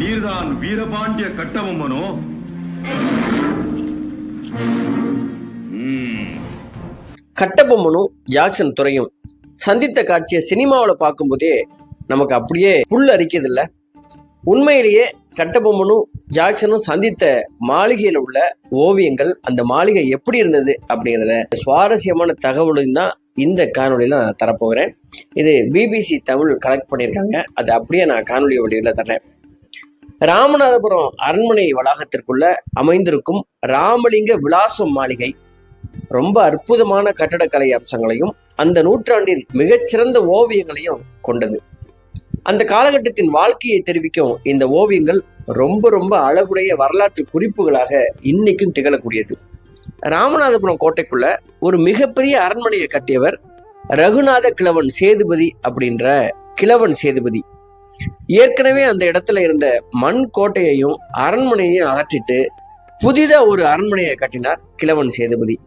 நீர்தான் வீரபாண்டிய கட்டபொம்மனோ? கட்டபொம்மனும் ஜாக்சன் துறையும் சந்தித்த காட்சியை சினிமாவில் பார்க்கும்போதே நமக்கு அப்படியே புல் அரிக்கிறது இல்லை உண்மையிலேயே கட்டபொம்மனும் ஜாக்சனும் சந்தித்த மாளிகையில் உள்ள ஓவியங்கள் அந்த மாளிகை எப்படி இருந்தது அப்படிங்கிறத சுவாரஸ்யமான தகவலும் தான் இந்த காணொலியில் நான் தரப்போகிறேன். இது பிபிசி தமிழ் கலெக்ட் பண்ணியிருக்காங்க. அது அப்படியே நான் காணொலி வடிவில் தர்றேன். ராமநாதபுரம் அரண்மனை வளாகத்திற்குள்ள அமைந்திருக்கும் ராமலிங்க விலாசம் மாளிகை. ரொம்ப அற்புதமான கட்டடக்கலை அம்சங்களையும் அந்த நூற்றாண்டின் மிகச்சிறந்த ஓவியங்களையும் கொண்டது. அந்த காலகட்டத்தின் வாழ்க்கையை தெரிவிக்கும் இந்த ஓவியங்கள் ரொம்ப ரொம்ப அழகுடைய வரலாற்று குறிப்புகளாக இன்னைக்கும் திகழக்கூடியது. ராமநாதபுரம் கோட்டைக்குள்ள ஒரு மிகப்பெரிய அரண்மனையை கட்டியவர் ரகுநாத கிழவன் சேதுபதி அப்படின்ற கிழவன் சேதுபதி. ஏற்கனவே அந்த இடத்துல இருந்த மண் கோட்டையையும் அரண்மனையையும் அகற்றிட்டு புதிதா ஒரு அரண்மனையை கட்டினார் கிழவன் சேதுபதி.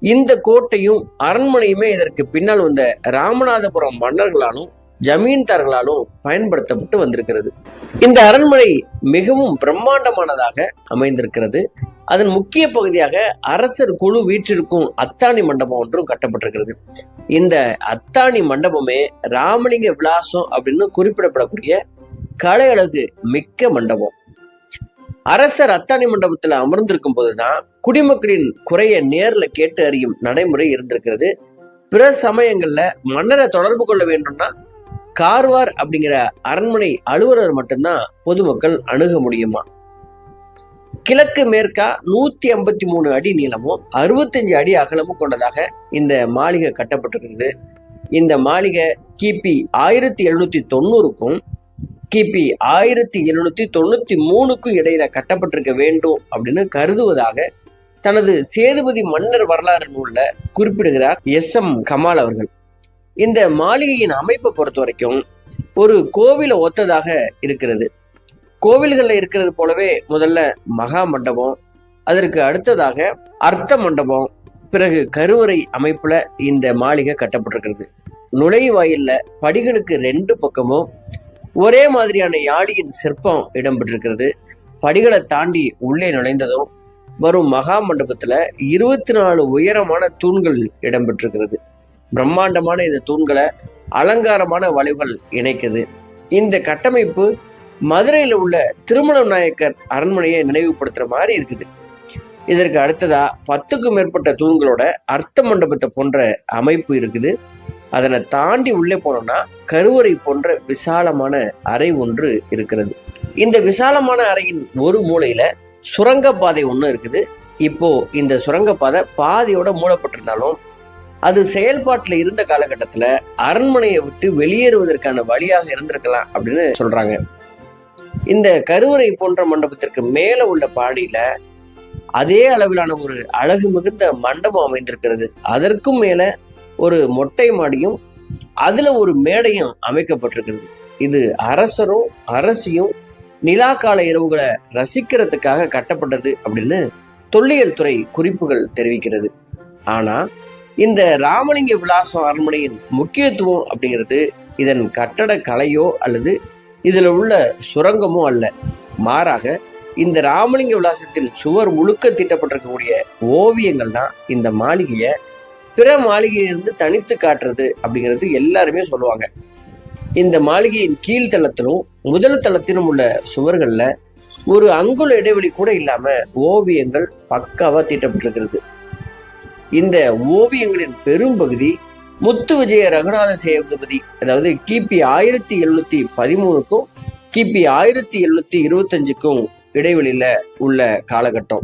இந்த கோட்டையும் அரண்மனையுமே இதற்கு பின்னால் வந்த ராமநாதபுரம் மன்னர்களாலும் ஜமீன்தார்களாலும் பயன்படுத்தப்பட்டு வந்திருக்கிறது. இந்த அரண்மனை மிகவும் பிரம்மாண்டமானதாக அமைந்திருக்கிறது. அதன் முக்கிய பகுதியாக அரசர் குழு வீற்றிருக்கும் அத்தாணி மண்டபம் ஒன்றும் கட்டப்பட்டிருக்கிறது. இந்த அத்தாணி மண்டபமே ராமலிங்க விலாசம் அப்படின்னு குறிப்பிடப்படக்கூடிய கலை அழகு மிக்க மண்டபம். அரசர் அத்தாணி மண்டபத்துல அமர்ந்திருக்கும் போதுதான் குடிமக்களின் குறைய நேர்ல கேட்டு அறியும் நடைமுறை இருந்திருக்கிறது. பிற சமயங்கள்ல மன்னரை தொடர்பு கொள்ள வேண்டும்னா கார்வார் அப்படிங்கிற அரண்மனை அலுவலர் மட்டும்தான் பொதுமக்கள் அணுக முடியுமா? கிழக்கு மேற்கா நூத்தி ஐம்பத்தி மூணு அடி நீளமும் அறுபத்தஞ்சு அடி அகலமும் கொண்டதாக இந்த மாளிகை கட்டப்பட்டிருக்கிறது. இந்த மாளிகை கிபி ஆயிரத்தி எழுநூத்தி தொண்ணூறுக்கும் கிபி ஆயிரத்தி எழுநூத்தி தொண்ணூத்தி மூணுக்கும் இடையில கட்டப்பட்டிருக்க வேண்டும் அப்படின்னு கருதுவதாக தனது சேதுபதி மன்னர் வரலாறு நூல்ல குறிப்பிடுகிறார் எஸ் எம் கமால் அவர்கள். இந்த மாளிகையின் அமைப்பை பொறுத்த வரைக்கும் ஒரு கோவிலை ஒத்ததாக இருக்கிறது. கோவில்களில் இருக்கிறது போலவே முதல்ல மகா மண்டபம் அதற்கு அடுத்ததாக அர்த்த மண்டபம் பிறகு கருவறை அமைப்புல இந்த மாளிகை கட்டப்பட்டிருக்கிறது. நுழைவாயில்ல படிகளுக்கு ரெண்டு பக்கமும் ஒரே மாதிரியான யாழியின் சிற்பம் இடம்பெற்றிருக்கிறது. படிகளை தாண்டி உள்ளே நுழைந்ததும் வரும் மகா மண்டபத்துல இருபத்தி நாலு உயரமான தூண்கள் இடம்பெற்றிருக்கிறது. பிரம்மாண்டமான இந்த தூண்களை அலங்காரமான வளைவுகள் இணைக்குது. இந்த கட்டமைப்பு மதுரையில் உள்ள திருமணம் நாயக்கர் அரண்மனையை நினைவுபடுத்துகிற மாதிரி இருக்குது. இதற்கு அடுத்ததா பத்துக்கும் மேற்பட்ட தூண்களோட அர்த்த மண்டபத்தை போன்ற அமைப்பு இருக்குது. அதனை தாண்டி உள்ளே போனோம்னா கருவறை போன்ற விசாலமான அறை ஒன்று இருக்கிறது. இந்த விசாலமான அறையின் ஒரு மூலையில சுரங்கப்பாதை ஒன்று இருக்குது. இப்போ இந்த சுரங்கப்பாதை பாதையோட மூடப்பட்டிருந்தாலும் அது செயல்பாட்டில் இருந்த காலகட்டத்தில் அரண்மனையை விட்டு வெளியேறுவதற்கான வழியாக இருந்திருக்கலாம் அப்படின்னு சொல்றாங்க. இந்த கருவறை போன்ற மண்டபத்திற்கு மேல உள்ள பாடியில அதே அளவிலான ஒரு அழகு மிகுந்த மண்டபம் அமைந்திருக்கிறது. அதற்கும் மேல ஒரு மொட்டை மாடியும் அதுல ஒரு மேடையும் அமைக்கப்பட்டிருக்கிறது. இது அரசரும் அரசியும் நிலாக்கால இரவுகளை ரசிக்கிறதுக்காக கட்டப்பட்டது அப்படின்னு தொல்லியல் துறை குறிப்புகள் தெரிவிக்கிறது. ஆனா இந்த ராமலிங்க விலாசம் அரண்மனையின் முக்கியத்துவம் அப்படிங்கிறது இதன் கட்டட கலையோ அல்லது இதில் உள்ள சுரங்கமோ அல்ல. மாறாக இந்த ராமலிங்க விலாசத்தின் சுவர் முழுக்க தீட்டப்பட்டிருக்கக்கூடிய ஓவியங்கள் தான் இந்த மாளிகையை பிற மாளிகையிலிருந்து தனித்து காட்டுறது அப்படிங்கிறது எல்லாருமே சொல்லுவாங்க. இந்த மாளிகையின் கீழ்த்தளத்திலும் முதல் தளத்திலும் உள்ள சுவர்களில் ஒரு அங்குல இடைவெளி கூட இல்லாம ஓவியங்கள் பக்காவா தீட்டப்பட்டிருக்கிறது. இந்த ஓவியங்களின் பெரும்பகுதி முத்து விஜய ரகுநாத சேதுபதி அதாவது கிபி ஆயிரத்தி எழுநூத்தி பதிமூணுக்கும் கிபி ஆயிரத்தி எழுநூத்தி இருபத்தஞ்சுக்கும் இடைவெளியில உள்ள காலகட்டம்.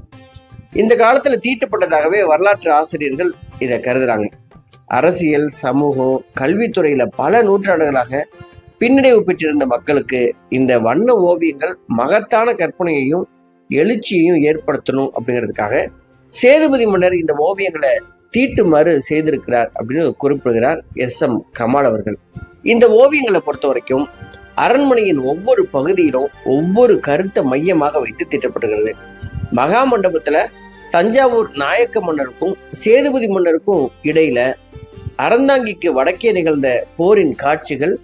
இந்த காலத்துல தீட்டப்பட்டதாகவே வரலாற்று ஆசிரியர்கள் இதை கருதுறாங்க. அரசியல் சமூகம் கல்வித்துறையில பல நூற்றாண்டுகளாக பின்னடைவு பெற்றிருந்த மக்களுக்கு இந்த வண்ண ஓவியங்கள் மகத்தான கற்பனையையும் எழுச்சியையும் ஏற்படுத்தணும் அப்படிங்கிறதுக்காக சேதுபதி மன்னர் இந்த ஓவியங்களை தீட்டுமாறு செய்திருக்கிறார் அப்படின்னு குறிப்பிடுகிறார் எஸ் எம் கமால் அவர்கள். இந்த ஓவியங்களை பொறுத்த வரைக்கும் அரண்மனையின் ஒவ்வொரு பகுதியிலும் ஒவ்வொரு கருத்தை மையமாக வைத்து தீட்டப்படுகிறது மகா மண்டபத்துல தஞ்சாவூர் நாயக்க மன்னருக்கும் சேதுபதி மன்னருக்கும் இடையில அறந்தாங்கிக்கு வடக்கே நிகழ்ந்த போரின் காட்சிகள்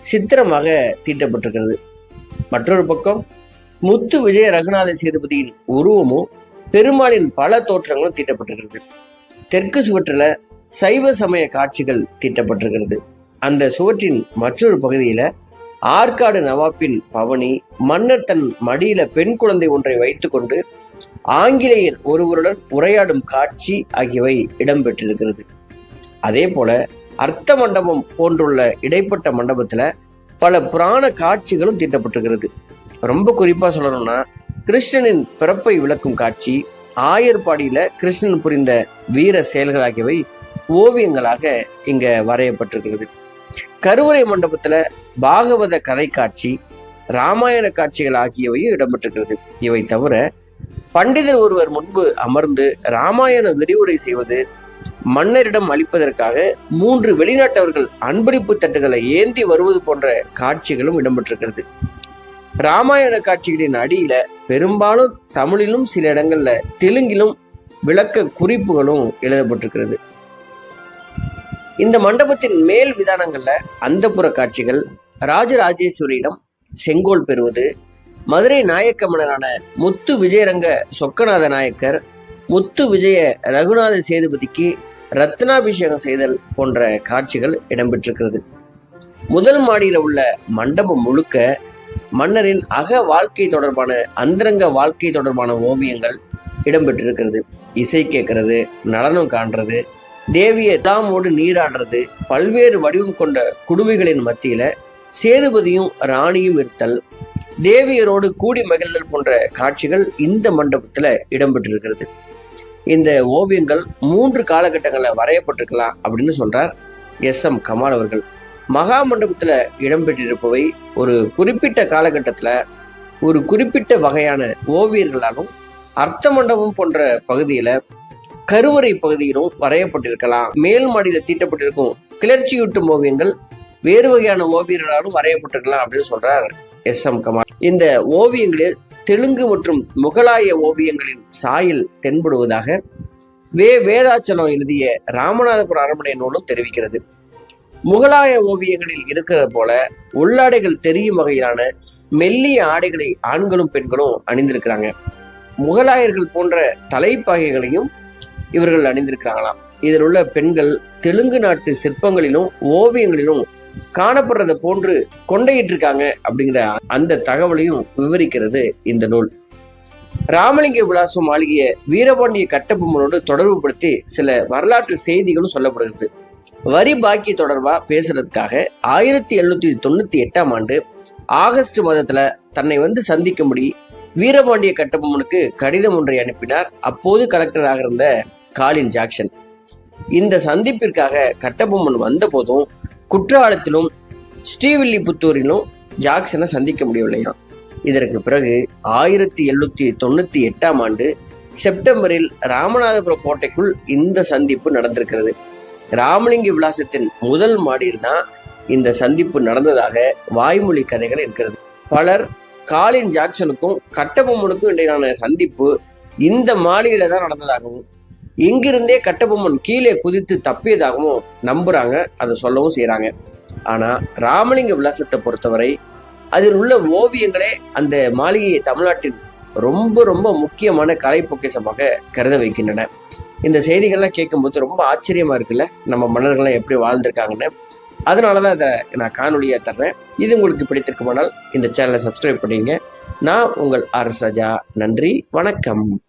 சித்திரமாக தீட்டப்பட்டிருக்கிறது. மற்றொரு பக்கம் முத்து விஜய ரகுநாத சேதுபதியின் உருவமும் பெருமாளின் பல தோற்றங்களும் தீட்டப்பட்டிருக்கிறது. தெற்கு சுவற்றில் சைவ சமய காட்சிகள் தீட்டப்பட்டிருக்கிறது. அந்த சுவற்றின் மற்றொரு பகுதியில ஆற்காடு நவாப்பின் பவனி மன்னர் தன் மடியில பெண் குழந்தை ஒன்றை வைத்துக்கொண்டு ஆங்கிலேயர் ஒருவருடன் உரையாடும் காட்சி ஆகியவை இடம்பெற்றிருக்கிறது. அதே போல அர்த்த மண்டபம் போன்றுள்ள இடைப்பட்ட மண்டபத்துல பல புராண காட்சிகளும் தீட்டப்பட்டிருக்கிறது. ரொம்ப குறிப்பா சொல்லணும்னா கிருஷ்ணனின் பிறப்பை விளக்கும் காட்சி ஆயர்பாடியில கிருஷ்ணன் புரிந்த வீர செயல்கள் ஆகியவை ஓவியங்களாக இங்க வரையப்பட்டிருக்கிறது. கருவறை மண்டபத்துல பாகவத கதை காட்சி ராமாயண காட்சிகள் ஆகியவையும் இடம்பெற்றிருக்கிறது. இவை தவிர பண்டிதர் ஒருவர் முன்பு அமர்ந்து ராமாயண விரிவுரை செய்வது மன்னரிடம் அளிப்பதற்காக மூன்று வெளிநாட்டவர்கள் அன்பளிப்பு தட்டுகளை ஏந்தி வருவது போன்ற காட்சிகளும் இடம்பெற்றிருக்கிறது. ராமாயண காட்சிகளின் அடியில பெரும்பாலும் தமிழிலும் சில இடங்கள்ல தெலுங்கிலும் விளக்க குறிப்புகளும் எழுதப்பட்டிருக்கிறது. இந்த மண்டபத்தின் மேல் விதானங்கள்ல அந்தப்புற காட்சிகள் ராஜராஜேஸ்வரியிடம் செங்கோல் பெறுவது மதுரை நாயக்க மன்னரான முத்து விஜயரங்க சொக்கநாத நாயக்கர் முத்து விஜய ரகுநாத சேதுபதிக்கு ரத்னாபிஷேகம் செய்தல் போன்ற காட்சிகள் இடம்பெற்றிருக்கிறது. முதல் மாடியில் உள்ள மண்டபம் முழுக்க மன்னரின் அக வாழ்க்கை தொடர்பான அந்தரங்க வாழ்க்கை தொடர்பான ஓவியங்கள் இடம்பெற்றிருக்கிறது. இசை கேட்கறது நடனம் காண்றது தேவிய தாமோடு நீராடுறது பல்வேறு வடிவம் கொண்ட குடுமைகளின் மத்தியில சேதுபதியும் ராணியும் இருத்தல் தேவியரோடு கூடி மகிழ்தல் போன்ற காட்சிகள் இந்த மண்டபத்துல இடம்பெற்றிருக்கிறது. இந்த ஓவியங்கள் மூன்று காலகட்டங்களில் வரையப்பட்டிருக்கலாம் அப்படின்னு சொல்றார் எஸ் எம் கமால் அவர்கள். மகா மண்டபத்துல இடம்பெற்றிருப்பவை ஒரு குறிப்பிட்ட காலகட்டத்துல ஒரு குறிப்பிட்ட வகையான ஓவியர்களாலும் அர்த்த மண்டபம் போன்ற பகுதியில கருவறை பகுதியிலும் வரையப்பட்டிருக்கலாம். மேல் மாடியில தீட்டப்பட்டிருக்கும் கிளர்ச்சியூட்டும் ஓவியங்கள் வேறு வகையான ஓவியர்களாலும் வரையப்பட்டிருக்கலாம் அப்படின்னு சொல்றார் எஸ் எம் கமால். இந்த ஓவியங்களில் தெலுங்கு மற்றும் முகலாய ஓவியங்களின் சாயல் தென்படுவதாக வே. வேதாச்சலம் எழுதிய ராமநாதபுரம் அரண்மனை நூலும் தெரிவிக்கிறது. முகலாய ஓவியங்களில் இருக்கிறது போல உள்ளாடைகள் தெரியும் வகையிலான மெல்லிய ஆடைகளை ஆண்களும் பெண்களும் அணிந்திருக்கிறாங்க. முகலாயர்கள் போன்ற தலைப்பாகைகளையும் இவர்கள் அணிந்திருக்கிறாங்களாம். இதில் உள்ள பெண்கள் தெலுங்கு நாட்டு சிற்பங்களிலும் ஓவியங்களிலும் காணப்படுறத போன்று கொண்டையிட்டிருக்காங்க அப்படிங்கிற அந்த தகவலையும் விவரிக்கிறது இந்த நூல். ராமலிங்க விலாசம் மாளிகைய வீரபாண்டிய கட்டபொம்மனோடு தொடர்புபடுத்தி சில வரலாற்று செய்திகளும் சொல்லப்படுகிறது. வரி பாக்கி தொடர்பாக பேசுறதுக்காக ஆயிரத்தி எழுநூத்தி தொண்ணூத்தி எட்டாம் ஆண்டு ஆகஸ்ட் மாதத்துல தன்னை வந்து சந்திக்கும்படி வீரபாண்டிய கட்டபொம்மனுக்கு கடிதம் ஒன்றை அனுப்பினார். அப்போது கலெக்டராக இருந்த காலின் ஜாக்சன். இந்த சந்திப்பிற்காக கட்டபொம்மன் வந்த போதும் குற்றாலத்திலும் ஸ்ரீவில்லிபுத்தூரிலும் ஜாக்சனை சந்திக்க முடியவில்லையாம். இதற்கு பிறகு ஆயிரத்தி எழுநூத்தி தொண்ணூத்தி எட்டாம் ஆண்டு செப்டம்பரில் ராமநாதபுரம் கோட்டைக்குள் இந்த சந்திப்பு நடந்திருக்கிறது. ராமலிங்க விலாசத்தின் முதல் மாடியில் தான் இந்த சந்திப்பு நடந்ததாக வாய்மொழி கதைகள் இருக்கிறது. பலர் காலின் ஜாக்சனுக்கும் கட்டபொம்மனுக்கும் இடையிலான சந்திப்பு இந்த மாளிகையில தான் நடந்ததாகவும் இங்கிருந்தே கட்டபொம்மன் கீழே குதித்து தப்பியதாகவும் நம்புறாங்க அதை சொல்லவும் செய்யறாங்க ஆனா ராமலிங்க விலாசத்தை பொறுத்தவரை அதில் உள்ள ஓவியங்களே அந்த மாளிகையை தமிழ்நாட்டின் ரொம்ப ரொம்ப முக்கியமான கலை பொக்கிஷமாக கருத வைக்கின்றன. இந்த செய்திகள்லாம் கேட்கும்போது ரொம்ப ஆச்சரியமாக இருக்குல்ல? நம்ம மன்னர்கள்லாம் எப்படி வாழ்ந்திருக்காங்கன்னு. அதனாலதான் அதை நான் காணொலியாக தர்றேன். இது உங்களுக்கு பிடித்திருக்குமானால் இந்த சேனலை சப்ஸ்கிரைப் பண்ணிங்க. நான் உங்கள் ஆர் ராஜா. நன்றி. வணக்கம்.